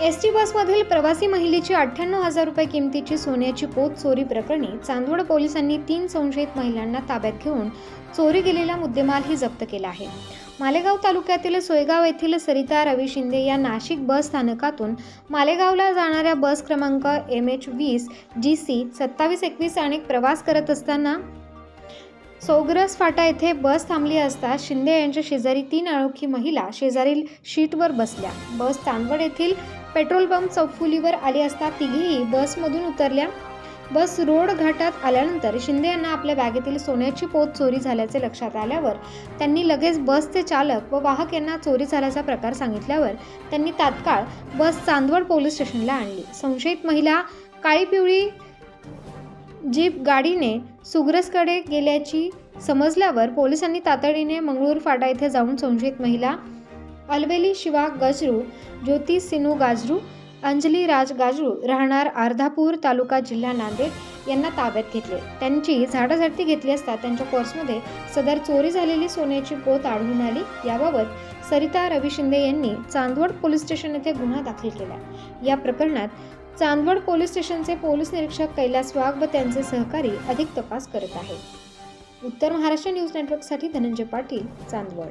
S T बसमधील प्रवासी महिलेची अठ्ठ्याण्णव हजार रुपये किमतीची सोन्याची पोत चोरी प्रकरणी चांदवड पोलिसांनी तीन संशयित महिलांना ताब्यात घेऊन चोरी गेलेला मुद्देमालही जप्त केला आहे. मालेगाव तालुक्यातील सोयगाव येथील सरिता रवी शिंदे या नाशिक बस स्थानकातून मालेगावला जाणाऱ्या बस क्रमांक एम एच वीस जी सी सत्तावीस एकवीस आणि प्रवास करत असताना सोग्रस फाटा येथे बस थांबली असता शिंदे यांच्या शेजारी तीन अनोखी महिला शेजारील शीटवर बसल्या. बस चांदवड येथील पेट्रोल पंप चौफुलीवर आली असता तिघेही बसमधून उतरल्या. बस रोड घाटात आल्यानंतर शिंदे यांना आपल्या बॅगेतील सोन्याची पोत चोरी झाल्याचे लक्षात आल्यावर त्यांनी लगेच बसचे चालक व वाहक यांना चोरी झाल्याचा प्रकार सांगितल्यावर त्यांनी तात्काळ बस चांदवड पोलीस स्टेशनला आणली. संशयित महिला काळी पिवळी जीप गाडीने सुग्रसकडे गेल्याची समजल्यावर पोलिसांनी तातडीने मंगळूर फाटा येथे जाऊन संशयित महिला अलवेली शिवा गजरू ज्योती सिनू गाजरू अंजली राज गाजरू राहणार अर्धापूर तालुका जिल्हा नांदेड यांना ताब्यात घेतले. त्यांची झाडाझडती घेतली असता त्यांच्या पर्समध्ये सदर चोरी झालेली सोन्याची पोत आढळून आली. याबाबत सरिता रवी शिंदे यांनी चांदवड पोलीस स्टेशन येथे गुन्हा दाखल केला. या प्रकरणात चांदवड पोलीस स्टेशनचे पोलीस निरीक्षक कैलास वाघ व त्यांचे सहकारी अधिक तपास करत आहेत. उत्तर महाराष्ट्र न्यूज नेटवर्कसाठी धनंजय पाटील चांदवड.